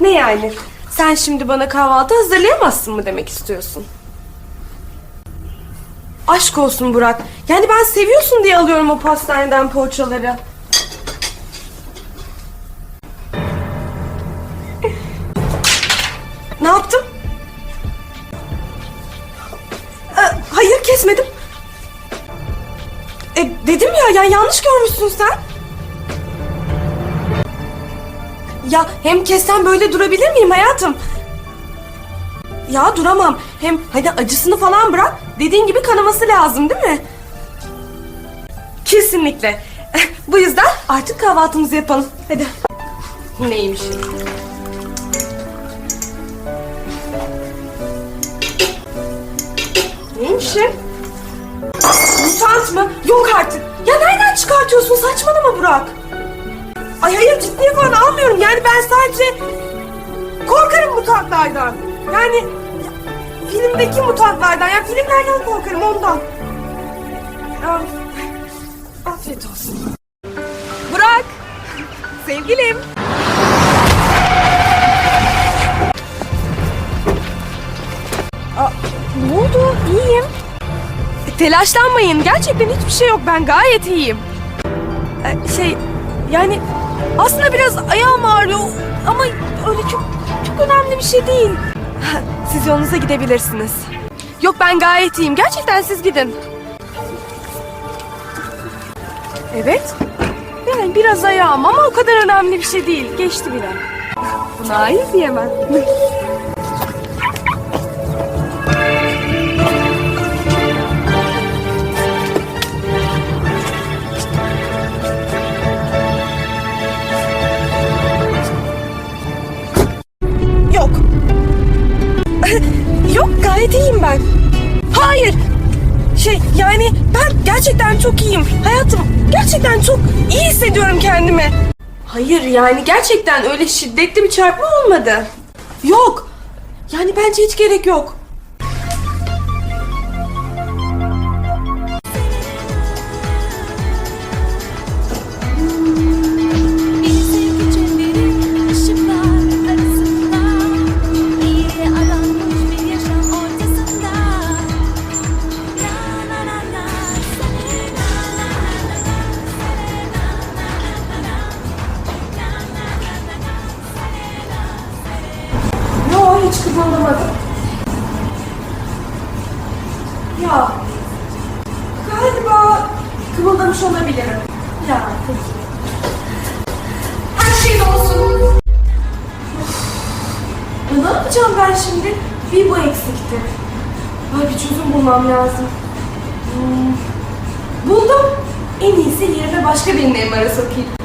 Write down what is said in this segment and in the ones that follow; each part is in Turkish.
Ne yani? Sen şimdi bana kahvaltı hazırlayamazsın mı demek istiyorsun? Aşk olsun Burak. Yani ben seviyorsun diye alıyorum o pastaneden poğaçaları. Ne yaptım? Ee, hayır kesmedim. E, dedim ya, ya yanlış görmüşsün sen. Ya hem kessem böyle durabilir miyim hayatım? Ya duramam. Hem hadi acısını falan bırak. Dediğin gibi kanaması lazım değil mi? Kesinlikle. Bu yüzden artık kahvaltımızı yapalım. Hadi. Neymiş? Neymiş? Mutant mı? Yok artık. Ya nereden çıkartıyorsun? Saçmalama Burak. Ciddiye falan almıyorum. Yani ben sadece korkarım mutantlardan. Yani ya, filmdeki mutantlardan. Ya filmlerden korkarım ondan. Afiyet olsun. Burak. Sevgilim. Aa, ne oldu? İyiyim. Telaşlanmayın. Gerçekten hiçbir şey yok. Ben gayet iyiyim. Ee, şey yani aslında biraz ayağım ağrıyor ama öyle çok çok önemli bir şey değil. Siz yolunuza gidebilirsiniz. Yok ben gayet iyiyim. Gerçekten siz gidin. Evet. Yani biraz ayağım ama o kadar önemli bir şey değil. Geçti bile. Buna hayır diyemem. yani ben gerçekten çok iyiyim. Hayatım gerçekten çok iyi hissediyorum kendimi. Hayır yani gerçekten öyle şiddetli bir çarpma olmadı. Yok. Yani bence hiç gerek yok. Hiç kıpırdamadım. Ya galiba kımıldamış olabilirim. Ya peki. Her şey olsun. Ya ne yapacağım ben şimdi? Bir bu eksikti. Ay bir çözüm bulmam lazım. Hmm, Buldum. En iyisi yerine başka birine MR'a sokayım.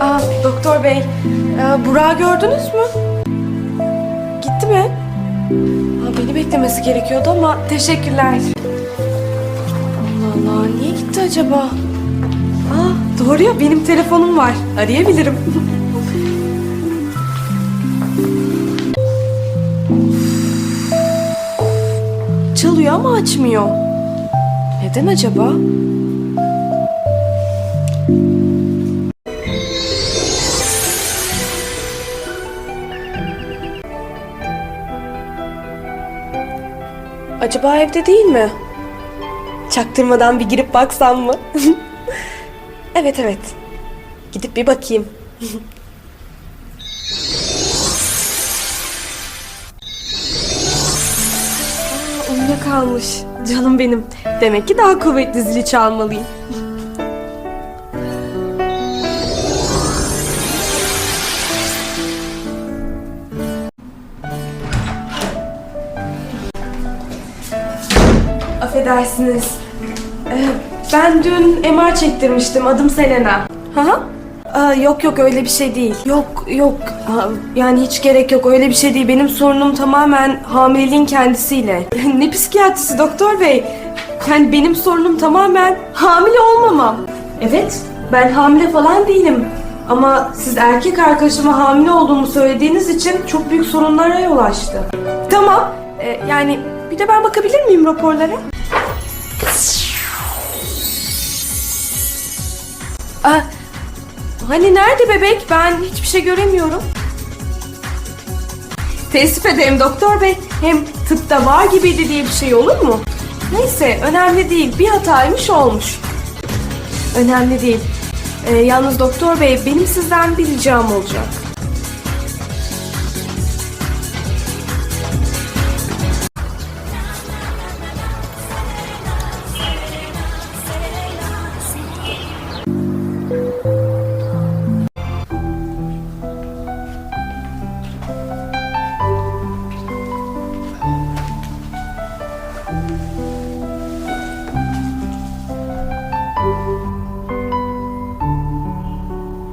Aa, doktor bey, e, Burak'ı gördünüz mü? Gitti mi? Aa, beni beklemesi gerekiyordu ama teşekkürler. Allah Allah, niye gitti acaba? Aa, doğru ya, benim telefonum var. Arayabilirim. Çalıyor ama açmıyor. Neden acaba? Acaba evde değil mi? Çaktırmadan bir girip baksam mı? evet evet. Gidip bir bakayım. Aa, uyuyakalmış. Canım benim. Demek ki daha kuvvetli zili çalmalıyım. affedersiniz. Ee, ben dün MR çektirmiştim. Adım Selena. Hı. Aa, yok yok öyle bir şey değil. Yok yok. Aa, yani hiç gerek yok. Öyle bir şey değil. Benim sorunum tamamen hamileliğin kendisiyle. ne psikiyatrisi doktor bey? Yani benim sorunum tamamen hamile olmamam. Evet. Ben hamile falan değilim. Ama siz erkek arkadaşıma hamile olduğumu söylediğiniz için çok büyük sorunlara yol açtı. Tamam. Ee, yani bir de ben bakabilir miyim raporlara? Aa, hani nerede bebek? Ben hiçbir şey göremiyorum. Teessüf ederim doktor bey. Hem tıpta var gibiydi diye bir şey olur mu? Neyse önemli değil. Bir hataymış olmuş. Önemli değil. Ee, yalnız doktor bey benim sizden bir ricam olacak.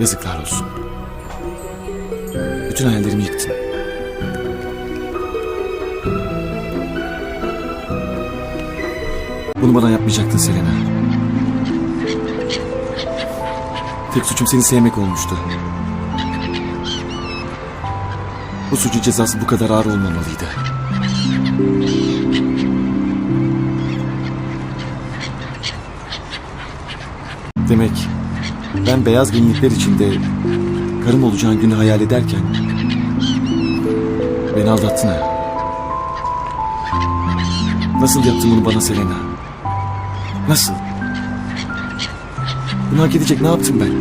Yazıklar olsun. Bütün hayallerimi yıktın. Bunu bana yapmayacaktın Selena. Tek suçum seni sevmek olmuştu. Bu suçun cezası bu kadar ağır olmamalıydı. Demek ben beyaz gelinlikler içinde karım olacağın günü hayal ederken beni aldattın ha. Nasıl yaptın bunu bana Selena? Nasıl? Bunu hak edecek ne yaptım ben?